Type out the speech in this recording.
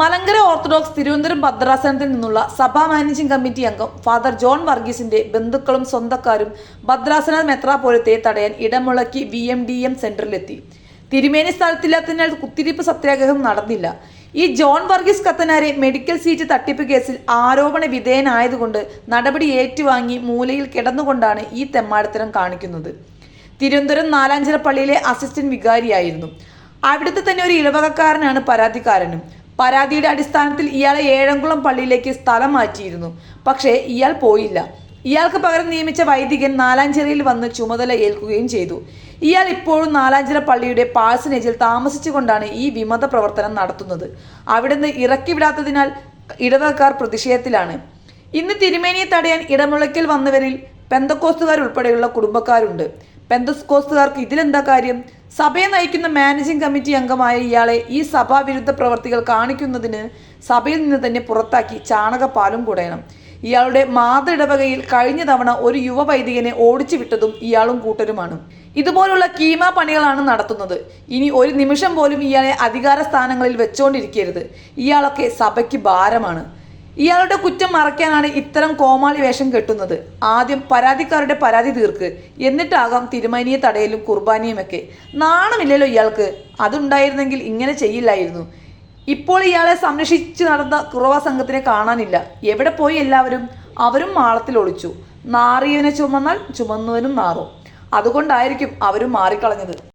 Malankara orthodox Thiruvananthapuram ഭദ്രാസനത്തിൽ നിന്നുള്ള സഭാ മാനേജിംഗ് കമ്മിറ്റി അംഗം ഫാദർ ജോൺ വർഗീസിന്റെ ബന്ധുക്കളും സ്വന്തക്കാരും ഭദ്രാസന മെത്രാപോലത്തെ തടയാൻ ഇടമുളക്കി വി എം ഡി എം സെന്ററിലെത്തി. തിരുമേനി സ്ഥലത്തില്ലാത്തതിനാൽ കുത്തിരിപ്പ് സത്യാഗ്രഹം നടന്നില്ല. ഈ ജോൺ വർഗീസ് കത്തനാരെ മെഡിക്കൽ സീറ്റ് തട്ടിപ്പ് കേസിൽ ആരോപണ വിധേയനായതുകൊണ്ട് നടപടി ഏറ്റുവാങ്ങി മൂലയിൽ കിടന്നുകൊണ്ടാണ് ഈ തെമ്മാടത്തരം കാണിക്കുന്നത്. തിരുവനന്തപുരം നാലാഞ്ചിറ പള്ളിയിലെ അസിസ്റ്റന്റ് വികാരിയായിരുന്നു. അവിടുത്തെ തന്നെ ഒരു ഇളവകക്കാരനാണ് പരാതിക്കാരനും. പരാതിയുടെ അടിസ്ഥാനത്തിൽ ഇയാളെ ഏഴംകുളം പള്ളിയിലേക്ക് സ്ഥലം മാറ്റിയിരുന്നു. പക്ഷേ ഇയാൾ പോയില്ല. ഇയാൾക്ക് പകരം നിയമിച്ച വൈദികൻ നാലാഞ്ചിറയിൽ വന്ന് ചുമതല ഏൽക്കുകയും ചെയ്തു. ഇയാൾ ഇപ്പോഴും നാലാഞ്ചിറ പള്ളിയുടെ പാഴ്സനേജിൽ താമസിച്ചുകൊണ്ടാണ് ഈ വിമത പ്രവർത്തനം നടത്തുന്നത്. അവിടുന്ന് ഇറക്കി വിടാത്തതിനാൽ ഇടവകക്കാർ പ്രതിഷേധത്തിലാണ്. ഇന്ന് തിരുമേനിയെ തടയാൻ ഇടമുളയ്ക്കൽ വന്നവരിൽ പെന്തക്കോസ്തുകാർ ഉൾപ്പെടെയുള്ള കുടുംബക്കാരുണ്ട്. പെന്തക്കോസ്തുകാർക്ക് ഇതിലെന്താ കാര്യം? സഭയെ നയിക്കുന്ന മാനേജിംഗ് കമ്മിറ്റി അംഗമായ ഇയാളെ ഈ സഭാവിരുദ്ധ പ്രവർത്തികൾ കാണിക്കുന്നതിന് സഭയിൽ നിന്ന് തന്നെ പുറത്താക്കി ചാണകപ്പാലും കുടയണം. ഇയാളുടെ മാതൃടവകയിൽ കഴിഞ്ഞ തവണ ഒരു യുവ വൈദികനെ ഓടിച്ചു വിട്ടതും ഇയാളും കൂട്ടരുമാണ്. ഇതുപോലുള്ള കീമ പണികളാണ് നടത്തുന്നത്. ഇനി ഒരു നിമിഷം പോലും ഇയാളെ അധികാര സ്ഥാനങ്ങളിൽ വെച്ചുകൊണ്ടിരിക്കരുത് ഇയാളൊക്കെ സഭയ്ക്ക് ഭാരമാണ്. ഇയാളുടെ കുറ്റം മറയ്ക്കാനാണ് ഇത്തരം കോമാളി വേഷം കെട്ടുന്നത്. ആദ്യം പരാതിക്കാരുടെ പരാതി തീർക്ക്. എന്നിട്ടാകാം തിരുമേനിയെ തടയലും കുർബാനിയുമൊക്കെ. നാണമില്ലല്ലോ ഇയാൾക്ക്. അതുണ്ടായിരുന്നെങ്കിൽ ഇങ്ങനെ ചെയ്യില്ലായിരുന്നു. ഇപ്പോൾ ഇയാളെ സംരക്ഷിച്ച് നടന്ന കുറവ സംഘത്തിനെ കാണാനില്ല. എവിടെ പോയി എല്ലാവരും? അവരും മാളത്തിൽ ഒളിച്ചു. നാറിയവനെ ചുമന്നാൽ ചുമന്നവനും നാറും. അതുകൊണ്ടായിരിക്കും അവരും മാറിക്കളഞ്ഞത്.